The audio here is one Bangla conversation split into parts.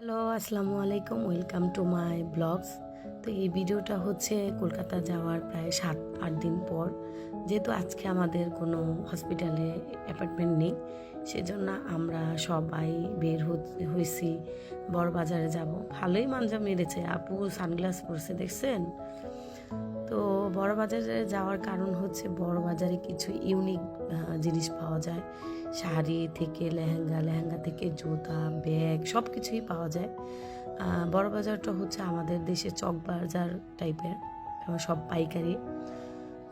হ্যালো, আসসালামু আলাইকুম, ওয়েলকাম টু মাই ব্লগস। তো এই ভিডিওটা হচ্ছে কলকাতা যাওয়ার প্রায় সাত, আট দিন পর। যেহেতু আজকে আমাদের কোনো হসপিটালে অ্যাপার্টমেন্ট নেই, সেজন্য আমরা সবাই বের হয়েছি, বড়বাজারে যাব। ভালোই মাঞ্জা মেরেছে। আপু সানগ্লাস পরছে, দেখছেন? বড় বাজারে যাওয়ার কারণ হচ্ছে বড় বাজারে কিছু ইউনিক জিনিস পাওয়া যায়। শাড়ি থেকে লেহেঙ্গা লেহেঙ্গা থেকে জুতা ব্যাগ সব কিছুই পাওয়া যায়। বড় বাজারটা হচ্ছে আমাদের দেশে চক বাজার টাইপের সব পাইকারি।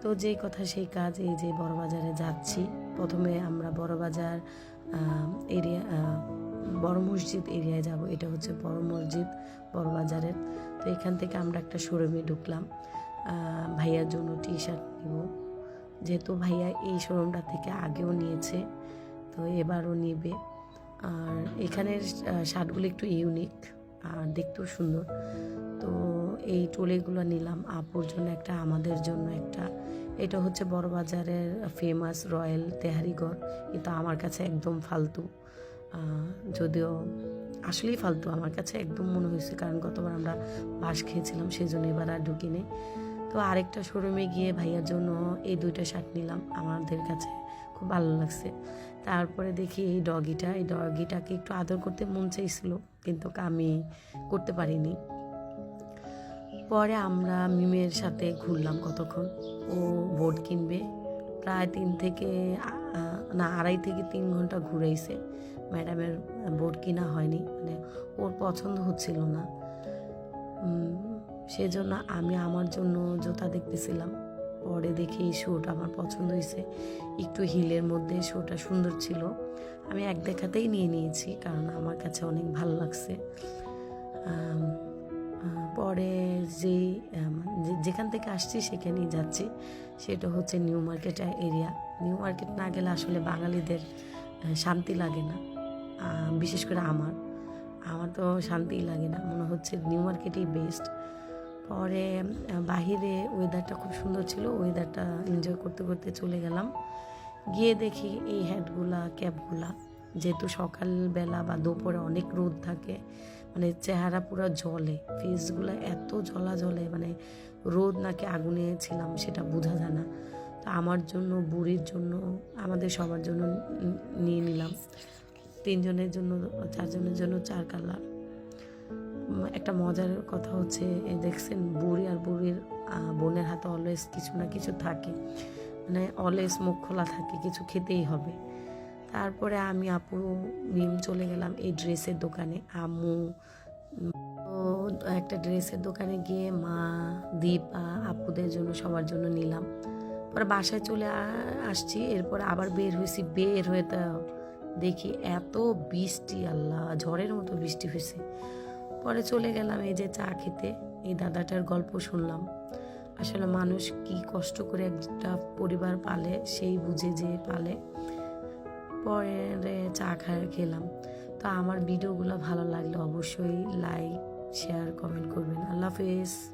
তো যেই কথা সেই কাজ, এই যে বড় বাজারে যাচ্ছি, প্রথমে আমরা বড় বাজার এরিয়া বড় মসজিদ এরিয়ায় যাব। এটা হচ্ছে বড় মসজিদ বড় বাজারের তো এখান থেকে আমরা একটা শোরুমে ঢুকলাম। ভাইয়ার জন্য টি শার্ট নিব। যেহেতু ভাইয়া এই শোরুমটা থেকে আগেও নিয়েছে, তো এবারও নেবে। আর এখানের শার্টগুলো একটু ইউনিক আর দেখতেও সুন্দর। তো এই ট্রলিগুলো নিলাম। আপুর জন্য একটা, আমাদের জন্য একটা। এটা হচ্ছে বড় বাজারের ফেমাস রয়্যাল তেহারিগড় কিন্তু আমার কাছে একদম ফালতু। যদিও আসলেই ফালতু, আমার কাছে একদম মনে হয়েছে। কারণ গতবার আমরা বাস খেয়েছিলাম সেই জন্য এবার আর ঢুকিনি। তো আরেকটা শোরুমে গিয়ে ভাইয়ার জন্য এই দুইটা শার্ট নিলাম আমাদের কাছে। খুব ভালো লাগছে। তারপরে দেখি এই ডগিটা এই ডগিটাকে একটু আদর করতে মন চাইছিল, কিন্তু আমি করতে পারিনি। পরে আমরা মিমের সাথে ঘুরলাম কতক্ষণ। ও বোর্ড কিনবে। প্রায় তিন থেকে না, আড়াই থেকে তিন ঘণ্টা ঘুরাইছে। ম্যাডামের বোর্ড কিনা হয়নি। মানে ওর পছন্দ হচ্ছিল না। সেজন্য আমি আমার জন্য জুতা দেখতেছিলাম। পরে দেখি শুটা আমার পছন্দ হয়েছে। একটু হিলের মধ্যে শুটা সুন্দর ছিল। আমি এক দেখাতেই নিয়ে নিয়েছি কারণ আমার কাছে অনেক ভালো লাগছে। পরে যেই যেখান থেকে আসছি সেখানেই যাচ্ছি। সেটা হচ্ছে New Market area. New Market না গেলে আসলে বাঙালিদের শান্তি লাগে না। বিশেষ করে আমার। আমার তো শান্তিই লাগে না। মনে হচ্ছে নিউ মার্কেটই বেস্ট পরে বাহিরে ওয়েদারটা খুব সুন্দর ছিল ওয়েদারটা এনজয় করতে করতে চলে গেলাম। গিয়ে দেখি এই হ্যাটগুলা ক্যাবগুলা যেহেতু সকালবেলা বা দুপুরে অনেক রোদ থাকে মানে চেহারা পুরো জলে ফেসগুলো এত জ্বলা জ্বলে মানে রোদ নাকি আগুনে ছিলাম সেটা বোঝা যায় না। তো আমার জন্য, বুড়ির জন্য, আমাদের সবার জন্য নিয়ে নিলাম। তিনজনের জন্য, চারজনের জন্য চার কালার। একটা মজার কথা হচ্ছে দেখছেন বুড়ি আর বুড়ির বোনের হাতে অলওয়েজ কিছু না কিছু থাকে। মানে অলওয়েজ মুখ খোলা থাকে কিছু খেতেই হবে। তারপরে আমি আপু মিম চলে গেলাম এই ড্রেসের দোকানে উম, তো একটা ড্রেসের দোকানে গিয়ে মা দীপা আপুদের জন্য সবার জন্য নিলাম। পরে বাসায় চলে আসছি এরপর আবার বের হয়েছি বের হয়ে দেখি এত বৃষ্টি আল্লাহ ঝড়ের মতো বৃষ্টি হয়েছে। পরে চলে গেলাম এই যে চা খেতে। এই দাদাটার গল্প শুনলাম। আসলে মানুষ কি কষ্ট করে একটা পরিবার পালে, সেই বুঝে যে পালে। পরে চা খায় খেলাম। তো আমার ভিডিওগুলো ভালো লাগলে অবশ্যই লাইক শেয়ার কমেন্ট করবেন। আল্লাহ হাফেজ।